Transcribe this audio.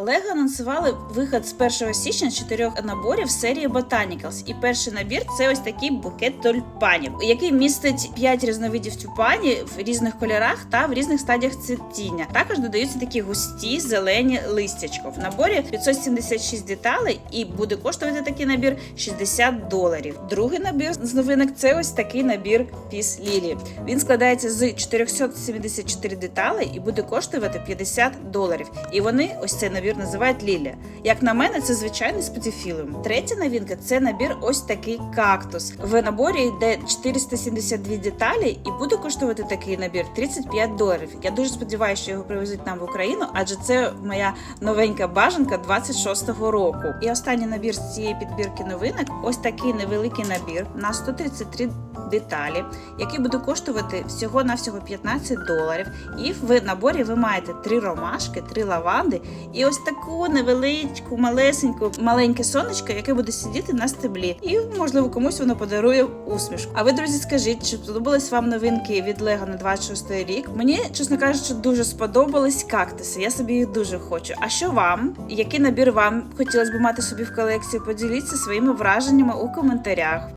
Лего анонсували виход з 1 січня чотирьох наборів серії Botanicals. І перший набір це ось такий букет тюльпанів, який містить 5 різновидів тюльпанів в різних кольорах та в різних стадіях цвітіння. Також додаються такі густі зелені листячко. В наборі 576 деталей і буде коштувати такий набір 60 доларів. Другий набір з новинок це ось такий набір Піс Лілі. Він складається з 474 деталей і буде коштувати 50 доларів. І вони ось цей набір називають Лілія. Як на мене, це звичайний з педофілем. Третя новинка це набір ось такий кактус. В наборі йде 472 деталі, і буде коштувати такий набір 35 доларів. Я дуже сподіваюся, що його привезуть нам в Україну, адже це моя новенька бажанка 26-го року. І останній набір з цієї підбірки новинок ось такий невеликий набір на 133 деталі, який буде коштувати всього навсього 15 доларів. І в наборі ви маєте три ромашки, три лаванди і ось таку невеличку, малесеньку, маленьке сонечко, яке буде сидіти на стеблі. І можливо комусь воно подарує усмішку. А ви, друзі, скажіть, чи сподобались вам новинки від Лего на 26 рік? Мені, чесно кажучи, дуже сподобались кактуси. Я собі їх дуже хочу. А що вам? Який набір вам хотілося б мати собі в колекції? Поділіться своїми враженнями у коментарях.